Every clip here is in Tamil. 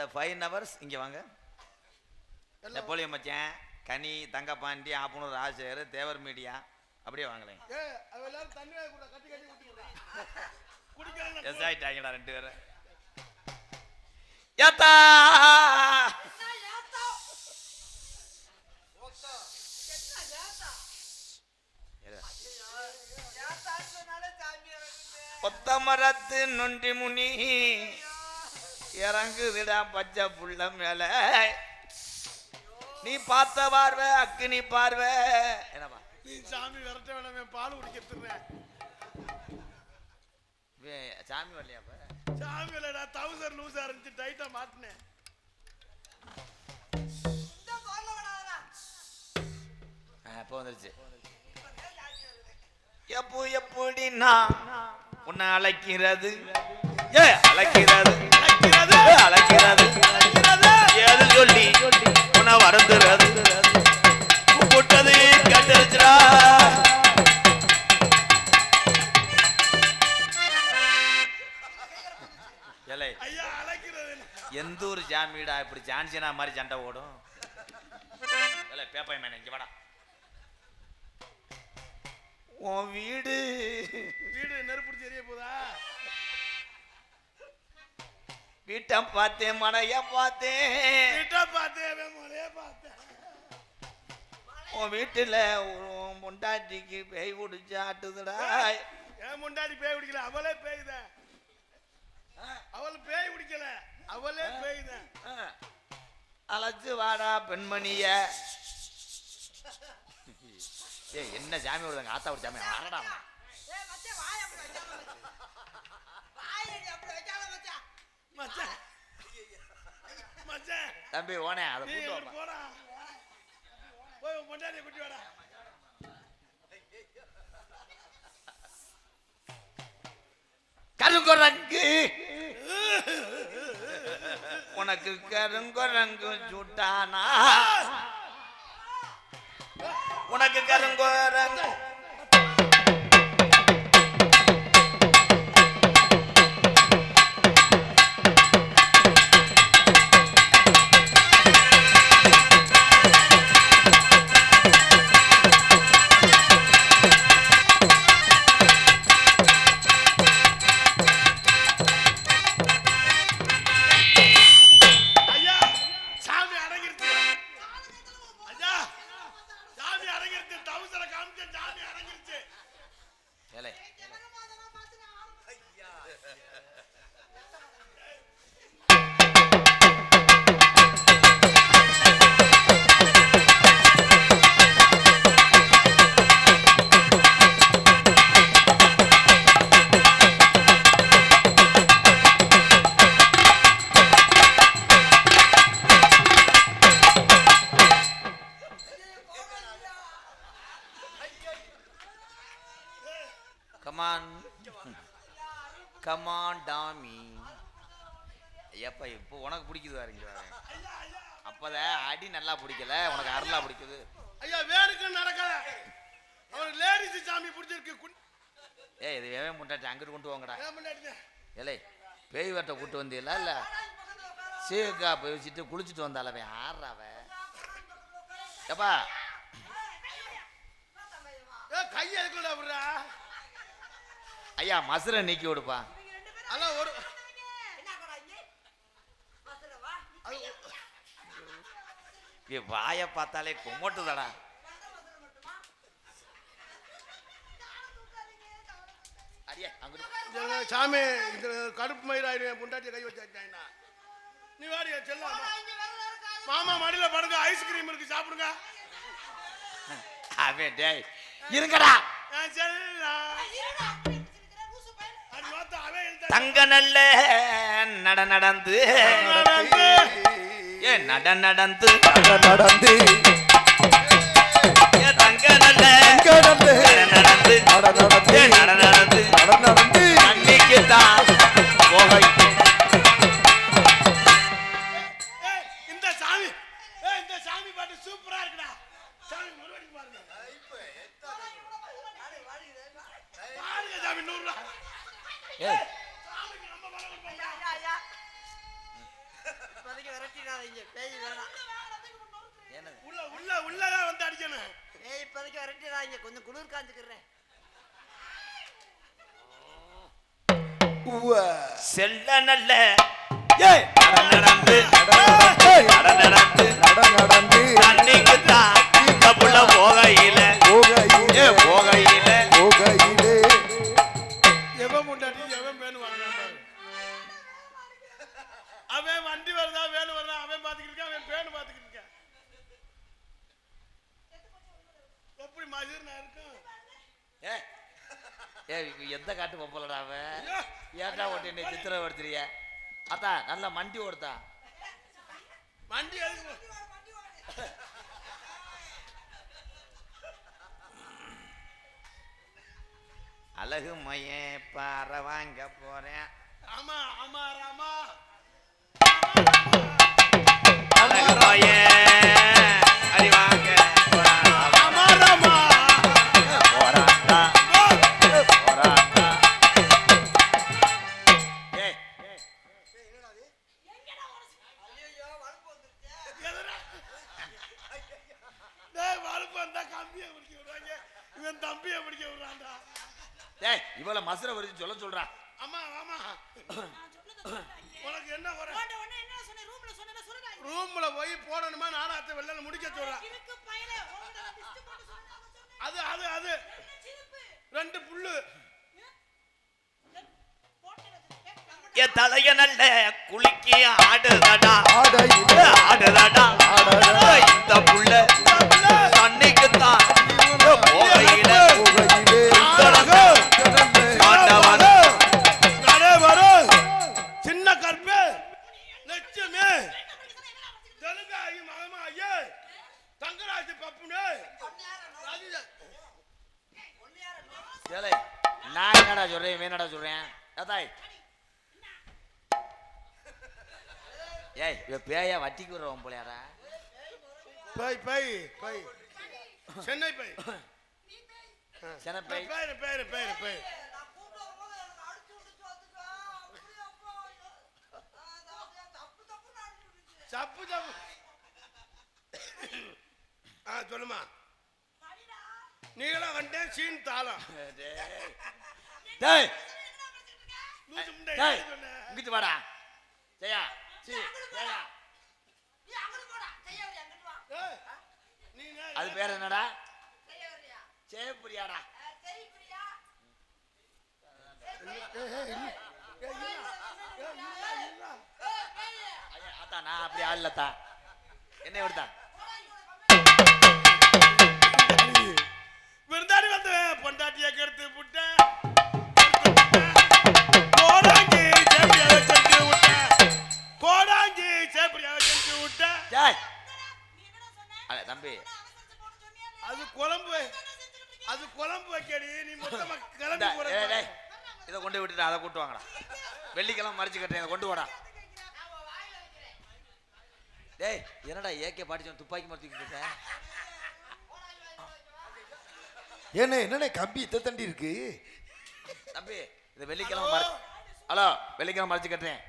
அந்த ஃபைவ் ஹவர்ஸ் இங்க வாங்க நெப்போலியன் மச்சான் கனி தங்கப்பாண்டி ஆப்பனூர் ராஜசேகர் தேவர் மீடியா அப்படியே வாங்களேன் ஏ அவ எல்லாரும் தண்ணி வாங்கி கூட கட்டி கட்டி ஊத்தி விடுறா குடிக்கலாம் எஸ் ஆயிட்டாங்கடா ரெண்டு பேரும் ஏத்தா கொத்தமரத்து நொண்டி முனி இறங்குதுடா பச்சை புள்ள மேல நீ பார்த்த பார்வை அக்கினி பார்வை. என்னப்பா? நீ சாமி விரட்ட வேணாமே பால் குடிக்கிறதுறேன் வே- சாமி வரலையாப்ப சாமி இல்லடா தௌசண்ட் லூசா இருந்துச்சு டைட்டா மாட்டினேன். இப்போ வந்துருச்சு. எப்போ எப்படி நான் உன்னை அழைக்கிறது. ஏ அழைக்கிறது. அழைக்கிறது. ஏ, அழைக்கிறது. ஏது சொல்லி உன்னை வருந்துறது? கூப்பிட்டது கேட்டுருச்சுடா. ஏலே ஐயா அழைக்கிறது இல்ல. எந்த ஒரு ஜாமீடா? இப்படி ஜான்சினா மாதிரி சண்டை ஓடும். ஏலே பேப்பாய் மேன இங்க வாடா. உன் வீடு. வீடு நெருப்பிடிச்சு எரிய போதா வீட்டை பார்த்தேன் மனைய பார்த்தேன் வீட்டை பார்த்தேன் மொழியே பார்த்தேன் உன் வீட்டுல ஒரு பொண்டாட்டிக்கு பேய் பிடிச்சி ஆட்டுதுடா. ஏன் முண்டாடி பேய் பிடிக்கல அவளே பேய்த. அவள் பேய் பிடிக்கல அவளே பேய்த. அழைச்சு வாடா பெண்மணிய. ஏ என்ன ஜாமி விடுதாங்க ஆத்தா ஒரு ஜாமி. வரடா மச்சான். மச்சான். தம்பி ஓனே அதை கூட்டு. போடா. போய் உன் பொண்டாட்டியை கூட்டி வாடா. கருங்குரங்கு. உனக்கு கருங்குரங்கு சுட்டானா? உனக்கு கருங்குரங்கு தவுசர காமிச்ச சாமி அடங்கிருச்சு. ஏலே. கமான் கமான் டாமி ஐயப்பா இப்போ உனக்கு பிடிக்குது வாருங்க அப்பதான் அடி நல்லா பிடிக்கல உனக்கு அருளா பிடிக்குது. ஐயா வேணுக்கு நடக்கல அவனுக்கு லேடிஸ் சாமி பிடிச்சிருக்கு. ஏய் இது வேவே முட்டாச்சு அங்கிட்டு கொண்டு வாங்கடா ஏலே பேய் வெட்ட கூட்டு வந்தீங்களா இல்ல? சீக்கா போய் வச்சுட்டு குளிச்சுட்டு வந்தால அவன் ஆடுறா அவன். ஏப்பா. ஏ கையை ஐயா மசுரை நீக்கி விடுப்பா. அதான் ஒரு வாயை பார்த்தாலே கும்மட்டுதடா. சாமி இந்த கடுப்பு மயிராயிரம் பொண்டாட்டியை கை வச்சாச்சாயினா நீ வாடி செல்லம். மாமா மடியில படுங்க ஐஸ்கிரீம் இருக்கு சாப்பிடுங்க. அவன் டேய் இருங்கடா. செல்லம். தங்க நல்ல நட நடந்து நடந்து. ஏ நட நடந்து நடந்து ஏ தங்க நல்ல நடந்து நட நடந்து நட நடந்து ஏ நட நடந்து நட நடந்து அன்னைக்கு தான் குளிர் காஞ்சுக்கிறேன். செல்ல நல்ல. ஏய். நடந்து நடந்து. நடந்து அன்னைக்கு தான் புள்ள போகையில. போகையில. போகையில. போகையில. எவன் முன்னாடி எவன் அவன் வண்டி வருதா வேணும் வருதா அவன் பாத்துக்கிட்டு இருக்கான் அவன் பேனு பாத்துக்கிட்டு இருக்கான் எப்படி மாதிரி நான் இருக்கும்? ஏ எந்த காட்டு பொம்பளடா அவன்? ஏன்டா ஓட்டி என்னை சித்திரப்படுத்துறிய? அத்தா நல்ல மண்டி எதுக்கு போ- அழகு மையன் பாறை வாங்க போறேன். ஆமா ஆமா ராமா. இவ்வளவு மசுரை வரைக்கும் சொல்ல சொல்றா அம்மா, ஆமா. உனக்கு என்ன குறை? உன்கிட்ட உடனே என்ன சொன்னேன்? ரூம்ல சொன்னேன்னா சுருகாய். ரூம்ல போய் போடணுமா? நாடகத்தை வெளில முடிக்க சொல்றேன். அது அது அது? ரெண்டு புல்லு. தலைய நல்ல குலுக்கி ஆடுதடா ஆடுதடா ஆடுதடா. இந்த புள்ள பப்புனு. ஏலே நான் என்னடா சொல்றேன் என்னடா சொல்றேன்? அதாய் ஏய் இவ பேயா வட்டிக்கு விடுறவன் போலையாடா? பை பை பை சென்னை பை சென பேய். பேரு பேரு பேரு பேரு கூப்பிட்டு வரும்போது எனக்கு அடிச்சு விட்டுச்சு வந்துக்கா. அப்படியே அப்பா, ஐயோ. ஆ, அது அப்படியே தப்பு தப்புன்னு அடிச்சு விட்டுச்சு. சப்பு சப்பு ஆ சொல்லுமா. நீங்களாம் வந்துட்டேன் சீன் தாளம். டேய். டேய்? இங்கிட்டு வாடா. ஜெயா சி ஜெயா. அது பேர் என்னடா. ஐயா, அத்தா நான் அப்படி ஆடலத்தா என்ன விடுத்தா பொண்டாட்டிய கெடுத்து கோடாங்கி சேப்பியாவை செஞ்சு விட்டேன் கோடாங்கி சேப்பியாவை செஞ்சு சொன்ன? அட தம்பி. போட? அது குழம்பு? அது குழம்பு வைக்கடி. நீ மொத்தமா கிளம்பி போற டேய், இதை கொண்டு விட்டுட்டு அதை கூட்டு வாங்கடா. வெள்ளிக்கிழமை மறைச்சு கட்டுறேன் இதை கொண்டு வாடா வைக்கிறேன். டேய் என்னடா ஏகே பாடிச்சோம் துப்பாக்கி மரத்துக்கு இருக்க ஏண்ணே என்னண்ணே கம்பி இத்த தண்டி இருக்கு? தம்பி இதை வெள்ளிக்கிழமை மறை ஹலோ வெள்ளிக்கிழமை மறைச்சு கட்டுறேன்.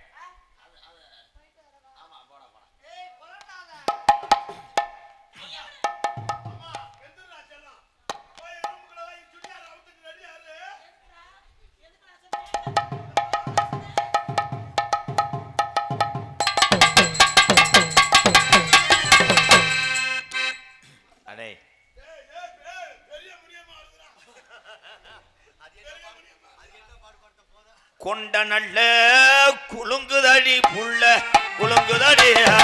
கொண்ட நல்ல குலுங்குதடி புள்ள குலுங்குதடியா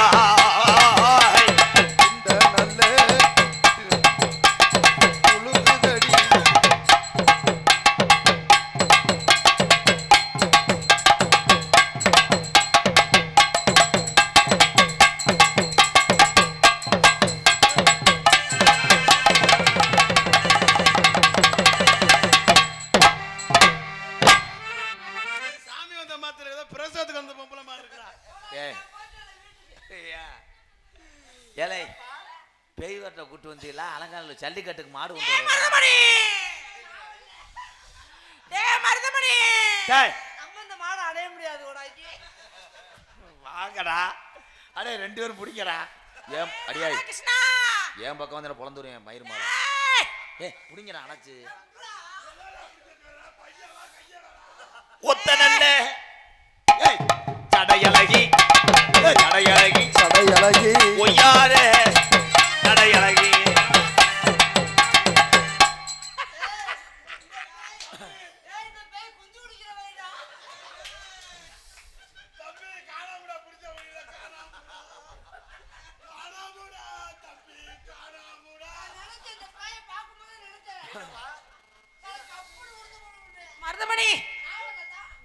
டேய் நம்ம இந்த மாடை அடைய முடியாது. வாங்கடா. அடே ரெண்டு பேரும் பிடிக்கடா ஏன் அடியாய். கிருஷ்ணா! என் பக்கம் வந்து பொழந்துரும் என் மயிர் மாலை ஏய், ஏ புடிங்கடா அணைச்சு. ஒத்த நல்ல சடையழகி ஏய், சடையழகி சடை அழகி ஒய்யார சடையழகி போடுவேன்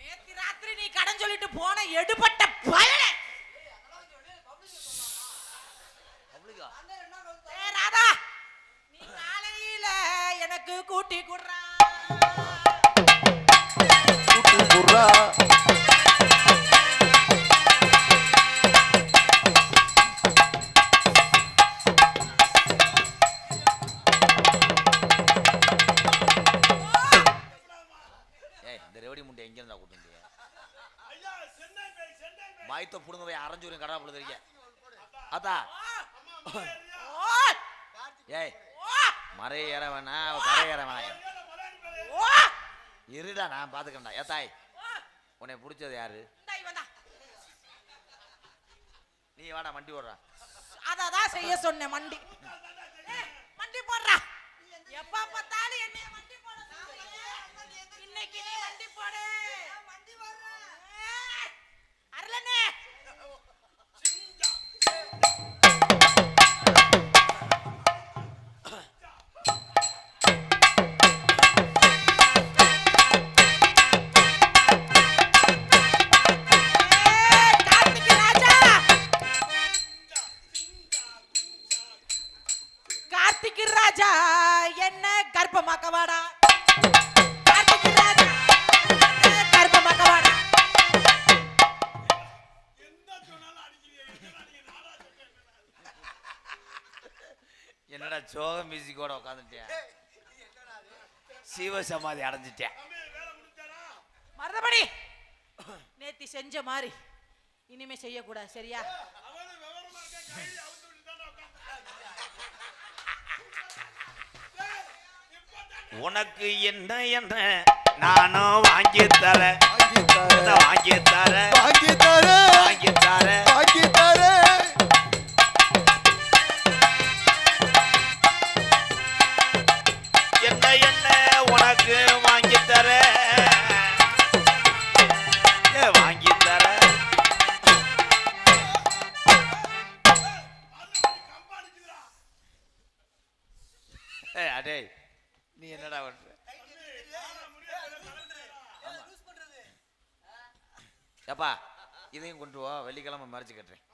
நேத்து ராத்திரி நீ கடன் சொல்லிட்டு போன எடுபட்ட பயன் ஏய் ஓ மறை ஏற வேணா கரை ஏற இருடா நான் பாத்துக்கண்டா தாய் உன்னை பிடிச்சது யாரு? நீ வாடா மண்டி ஓடுறா. அததான் செய்ய சொன்னேன் மண்டி மண்டி போடுறா. எப்ப பார்த்தாலும் மண்டி போட இன்னைக்கு நீ மண்டி போடு. வண்டி வர்றேன் சோக மியூசிக்கோட உட்காந்துட்டேன் சிவ சமாதி அடைஞ்சிட்டேன். மறுபடி. நேத்தி செஞ்ச மாதிரி இனிமே செய்யக்கூடாது சரியா? உனக்கு என்ன என்ன? நானும் வாங்கி தரேன். வாங்கி தர வாங்கி தரேன். வாங்கி தர வாங்கி தரேன். வாங்கி தர அடே நீ என்னடா பண்ற? ஏப்பா இதையும் கொண்டு வா வெள்ளிக்கிழமை மறைச்சு கட்டுறேன்.